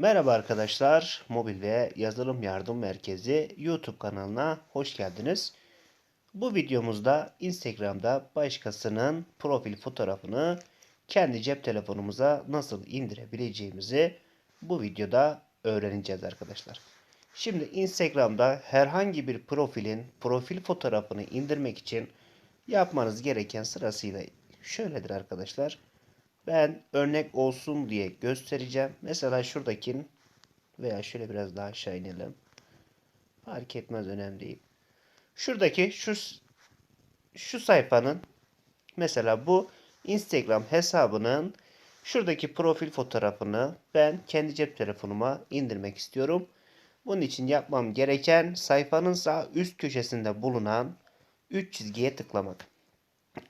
Merhaba arkadaşlar, Mobil ve Yazılım Yardım Merkezi YouTube kanalına hoş geldiniz. Bu videomuzda Instagram'da başkasının profil fotoğrafını kendi cep telefonumuza nasıl indirebileceğimizi bu videoda öğreneceğiz arkadaşlar. Şimdi Instagram'da herhangi bir profilin profil fotoğrafını indirmek için yapmanız gereken sırasıyla şöyledir arkadaşlar. Ben örnek olsun diye göstereceğim. Mesela şuradakin veya şöyle biraz daha aşağı inelim. Fark etmez önemli değil. Şuradaki şu şu sayfanın mesela bu Instagram hesabının şuradaki profil fotoğrafını ben kendi cep telefonuma indirmek istiyorum. Bunun için yapmam gereken sayfanın sağ üst köşesinde bulunan 3 çizgiye tıklamak.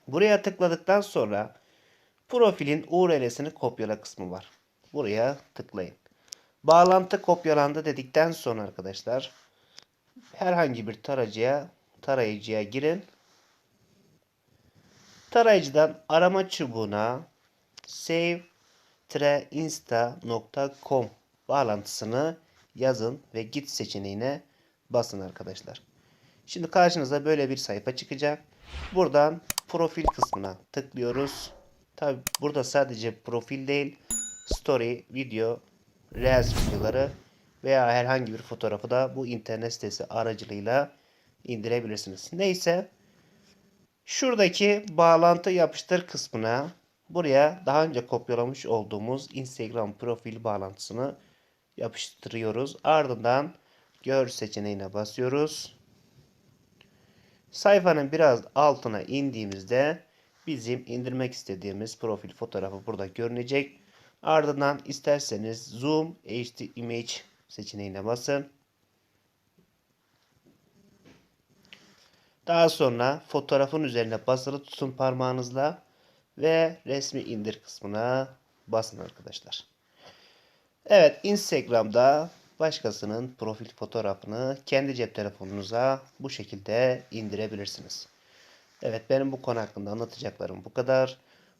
Buraya tıkladıktan sonra Profilin URL'sini kopyala kısmı var. Buraya tıklayın. Bağlantı kopyalandı dedikten sonra arkadaşlar herhangi bir tarayıcıya tarayıcıya girin. Tarayıcıdan arama çubuğuna save-insta.com bağlantısını yazın ve git seçeneğine basın arkadaşlar. Şimdi karşınıza böyle bir sayfa çıkacak. Buradan profil kısmına tıklıyoruz. Tabi burada sadece profil değil, story, video, reels videoları veya herhangi bir fotoğrafı da bu internet sitesi aracılığıyla indirebilirsiniz. Neyse şuradaki bağlantı yapıştır kısmına buraya daha önce kopyalamış olduğumuz Instagram profil bağlantısını yapıştırıyoruz. Ardından gör seçeneğine basıyoruz. Sayfanın biraz altına indiğimizde bizim indirmek istediğimiz profil fotoğrafı burada görünecek. Ardından isterseniz Zoom HD Image seçeneğine basın. Daha sonra fotoğrafın üzerine basılı tutun parmağınızla ve resmi indir kısmına basın arkadaşlar. Evet Instagram'da başkasının profil fotoğrafını kendi cep telefonunuza bu şekilde indirebilirsiniz. Evet benim bu konu hakkında anlatacaklarım bu kadar.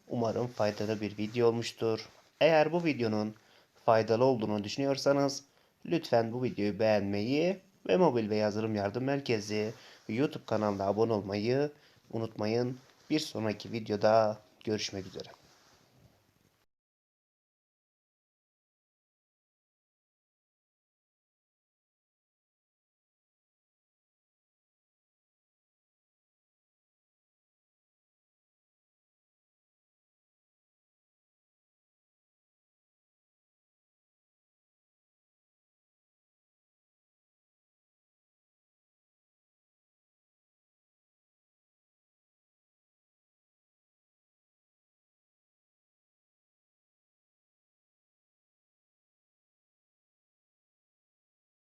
Umarım faydalı bir video olmuştur. Eğer bu videonun faydalı olduğunu düşünüyorsanız lütfen bu videoyu beğenmeyi ve mobil ve yazılım yardım merkezi YouTube kanalına abone olmayı unutmayın. Bir sonraki videoda görüşmek üzere.